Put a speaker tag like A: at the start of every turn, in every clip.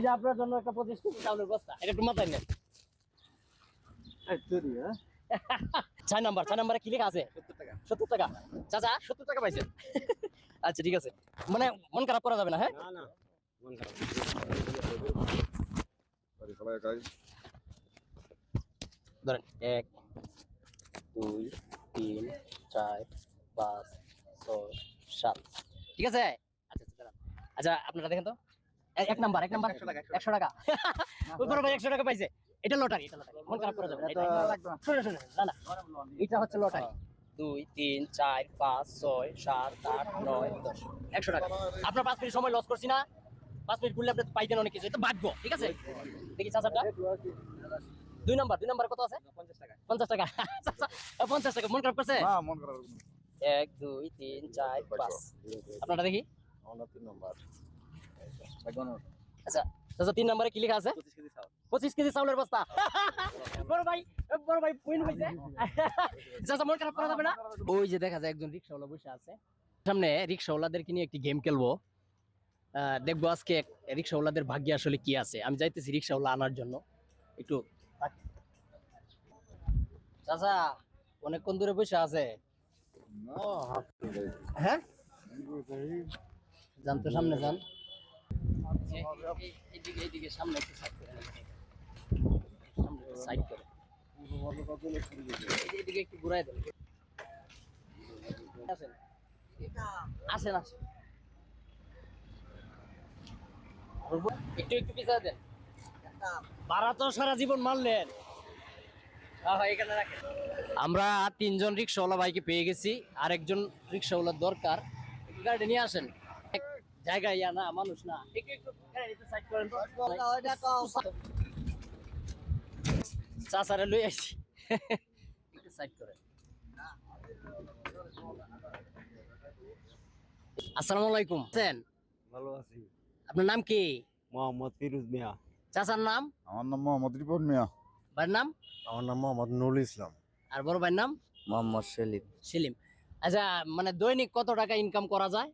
A: এই যে আপনার জন্য একটা পঁচিশ কেজি চাউলের বস্তা এটা একটু মাথায় নেন হ্যাঁ? ছয় ছয় কি লেখা আছে সত্তর টাকা চাচা সত্তর টাকা আচ্ছা ঠিক আছে মানে মন খারাপ করা যাবে না হ্যাঁ ধরেন এক দুই তিন চার পাঁচ ছয় সাত ঠিক আছে আচ্ছা আচ্ছা, আচ্ছা আপনারা দেখেন তো এক নাম্বার এক নাম্বার একশো টাকা ওই একশো টাকা পাইছে এটা লটারি মন খারাপ করা যাবে শুনে শুনে না এটা হচ্ছে লটারি হ্যাঁ। দুই তিন চার পাঁচ ছয় সাত আট নয় দশ একশো টাকা আপনার পাঁচ মিনিট সময় লস করছি না পাঁচ মিনিট ঘুরলে আপনি পাইতেন অনেক কিছু এটা বাঁচবো ঠিক আছে দেখি চাচারটা দুই নাম্বার দুই নাম্বার কত আছে পঞ্চাশ টাকা পঞ্চাশ টাকা পঞ্চাশ টাকা মন খারাপ করছে এক দুই তিন চার পাঁচ আপনারটা দেখি
B: তিন নাম্বার আচ্ছা,
A: আচ্ছা ওই যে দেখা যায় একজন রিক্সাওয়ালা বসে আছে সামনে রিক্সাওয়ালাদেরকে নিয়ে একটি গেম খেলবো দেখবো আজকে রিক্সাওয়ালাদের ভাগ্যে আসলে কি আছে আমি যাইতেছি রিক্সাওয়ালা আনার জন্য একটু চাচা অনেকক্ষণ দূরে বসে আছে হ্যাঁ জানতো সামনে যান আমরা তিনজন রিক্সাওয়ালা ভাইকে পেয়ে গেছি আরেকজন রিক্সাওয়ালার দরকার গাড়ি নিয়ে আসেন জায়গা ইয়া না মানুষ না হ্যাঁ, লই আসি সাইড আলাইকুম ভালো আছি আপনার নাম কি
B: মোহাম্মদ ফিরুজ মিয়া চাচার নাম আমার নাম মোহাম্মদ রিপন মিয়া ভাইয়ের নাম আমার নাম মোহাম্মদ নুরুল ইসলাম আর বড় ভাইয়ের নাম মোহাম্মদ সেলিম
A: সেলিম আচ্ছা মানে দৈনিক কত টাকা ইনকাম করা যায়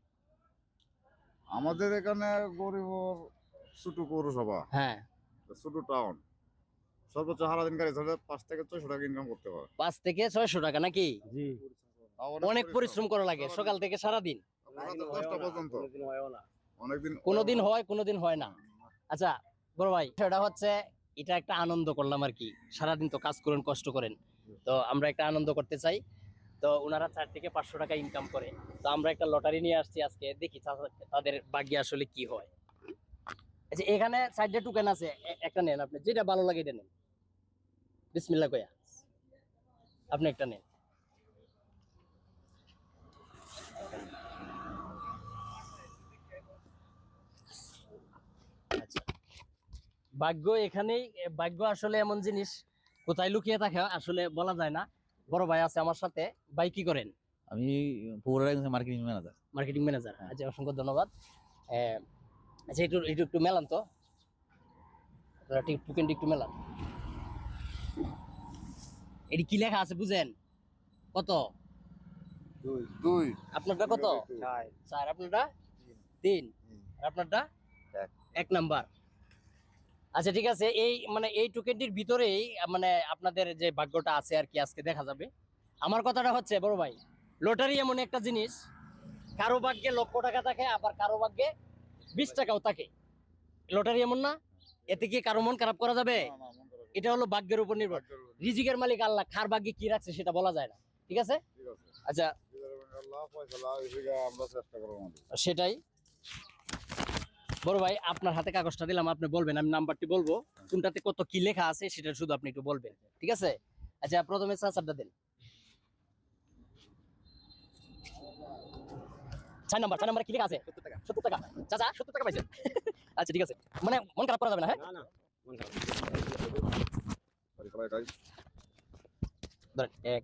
B: আমাদের এখানে গরিব ছোট পৌরসভা হ্যাঁ ছোট টাউন সর্বোচ্চ হারাদিন গাড়ি ধরলে পাঁচ থেকে ছয়শো টাকা ইনকাম করতে পারে
A: পাঁচ থেকে ছয়শো টাকা নাকি জি অনেক পরিশ্রম করা লাগে সকাল থেকে সারাদিন দশটা পর্যন্ত অনেকদিন কোনোদিন হয় কোনোদিন হয় না আচ্ছা বড় ভাই এটা হচ্ছে এটা একটা আনন্দ করলাম আর কি সারাদিন তো কাজ করেন কষ্ট করেন তো আমরা একটা আনন্দ করতে চাই তো ওনারা চার থেকে পাঁচশো টাকা ইনকাম করে তো আমরা একটা লটারি নিয়ে আসছি আজকে দেখি তাদের ভাগ্যে আসলে কি হয় আচ্ছা এখানে সাইডে টুকেন আছে একটা নেন আপনি যেটা ভালো লাগে এটা নেন বিসমিল্লা কয়া আপনি একটা নেন আচ্ছা। ভাগ্য এখানেই ভাগ্য আসলে এমন জিনিস কোথায় লুকিয়ে থাকে আসলে বলা যায় না বড় ভাই আছে আমার সাথে ভাই কি করেন
B: আমি মার্কেটিং ম্যানেজার
A: মার্কেটিং ম্যানেজার আচ্ছা অসংখ্য ধন্যবাদ আচ্ছা একটু একটু একটু মেলান তো টুকেন একটু মেলান এটি কি লেখা আছে বুঝেন কত দুই আপনারটা কত আপনারটা তিন আপনারটা এক নাম্বার আচ্ছা ঠিক আছে এই মানে এই টুকেটির ভিতরেই মানে আপনাদের যে ভাগ্যটা আছে আর কি আজকে দেখা যাবে আমার কথাটা হচ্ছে বড় ভাই লটারি এমন একটা জিনিস কারো ভাগ্যে লক্ষ টাকা থাকে আবার কারো ভাগ্যে বিশ টাকাও থাকে লটারি এমন না এতে কি কারো মন খারাপ করা যাবে এটা হলো ভাগ্যের উপর নির্ভর রিজিকের মালিক আল্লাহ কার ভাগ্যে কি রাখছে সেটা বলা যায় না ঠিক আছে আচ্ছা সেটাই বড় ভাই আপনার হাতে কাগজটা দিলাম আপনি বলবেন আমি নাম্বারটি বলবো কোনটাতে কত কি লেখা আছে সেটা শুধু আপনি একটু বলবেন ঠিক আছে আচ্ছা প্রথমে চার্জারটা দেন আপনার আচ্ছা, ঠিক আছে মানে মন খারাপ করা যাবে না হ্যাঁ? এক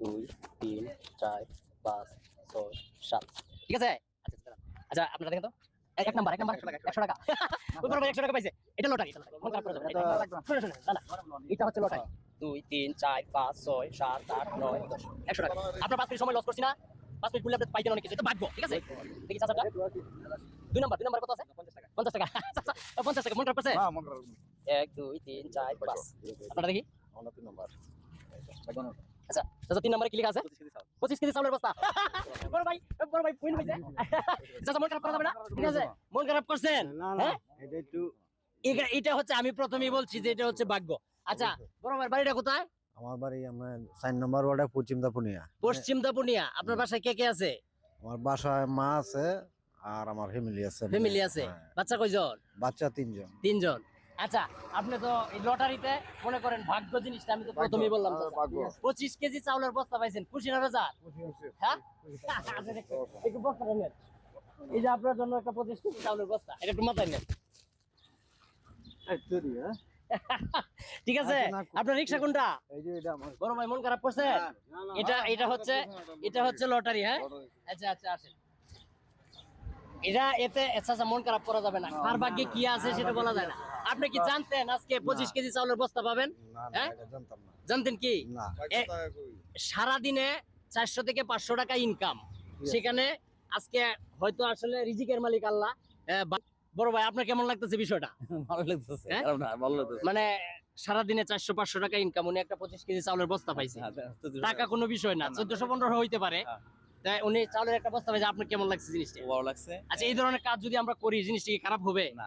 A: দুই তিন চার পাঁচ সাত ঠিক আছে আচ্ছা আচ্ছা, আচ্ছা দেখেন তো এক নাম্বার এক নাম্বার একশো টাকা উপর একশো টাকা পাইছে এটা লটারি শুনে শুনে দাদা এটা হচ্ছে লটারি দুই তিন চার পাঁচ ছয় সাত আট নয় দশ একশো টাকা আপনার পাঁচ মিনিট সময় লস করছি না পাঁচ মিনিট ঘুরলে আপনি পাইতেন অনেক কিছু এটা ভাগবো ঠিক আছে দেখি চাচাটা দুই নাম্বার দুই নাম্বার কত আছে পঞ্চাশ টাকা পঞ্চাশ টাকা পঞ্চাশ টাকা মনে রাখছে হ্যাঁ, এক দুই তিন চার পাঁচ আপনারা দেখি তিন নাম্বার আমি প্রথমে বলছি যে এটা হচ্ছে ভাগ্য আচ্ছা বড় ভাই বাড়িটা কোথায়
B: আমার বাড়ি আমার চার নম্বর ওয়ার্ডে পশ্চিম দাপুনিয়া
A: পশ্চিম দাপুনিয়া আপনার বাসায় কে কে আছে
B: আমার বাসায় মা আছে আর আমার ফ্যামিলি আছে
A: ফ্যামিলি আছে হ্যাঁ। বাচ্চা কয়জন
B: বাচ্চা তিনজন
A: তিনজন আচ্ছা আপনি তো এই লটারিতে মনে করেন ভাগ্য জিনিসটা আমি তো প্রথমেই বললাম পঁচিশ কেজি চাউলের বস্তা পাইছেন খুশি না বেজা হ্যাঁ? আচ্ছা, এই যে আপনার জন্য একটা পঁচিশ কেজি চাউলের বস্তা এটা একটু মাথায় নেন
B: হ্যাঁ?
A: ঠিক আছে আচ্ছা, আপনার রিক্সা কোনটা বড় ভাই মন খারাপ করছে এটা এটা হচ্ছে এটা হচ্ছে লটারি হ্যাঁ আচ্ছা আচ্ছা আসেন এটা এতে আচ্ছা, আচ্ছা মন খারাপ করা যাবে না কার ভাগ্যে কি আছে সেটা বলা যায় না আপনি কি জানতেন আজকে পঁচিশ কেজি চাউলের বস্তা পাবেন হ্যাঁ? জানতেন কি সারাদিনে চারশো থেকে পাঁচশো টাকা ইনকাম সেখানে আজকে হয়তো আসলে রিজিকের মালিক আল্লাহ বড় ভাই আপনার কেমন লাগতেছে বিষয়টা
B: হ্যাঁ?
A: মানে সারাদিনে চারশো পাঁচশো টাকা ইনকাম উনি একটা পঁচিশ কেজি চাউলের বস্তা পাইছে আচ্ছা, আচ্ছা, টাকা কোনো বিষয় না চোদ্দশো পনেরো হইতে পারে হ্যাঁ। উনি চাউলের একটা বস্তা পাইছে আপনার কেমন লাগছে জিনিসটা আচ্ছা এই ধরনের কাজ যদি আমরা করি জিনিসটা খারাপ হবে না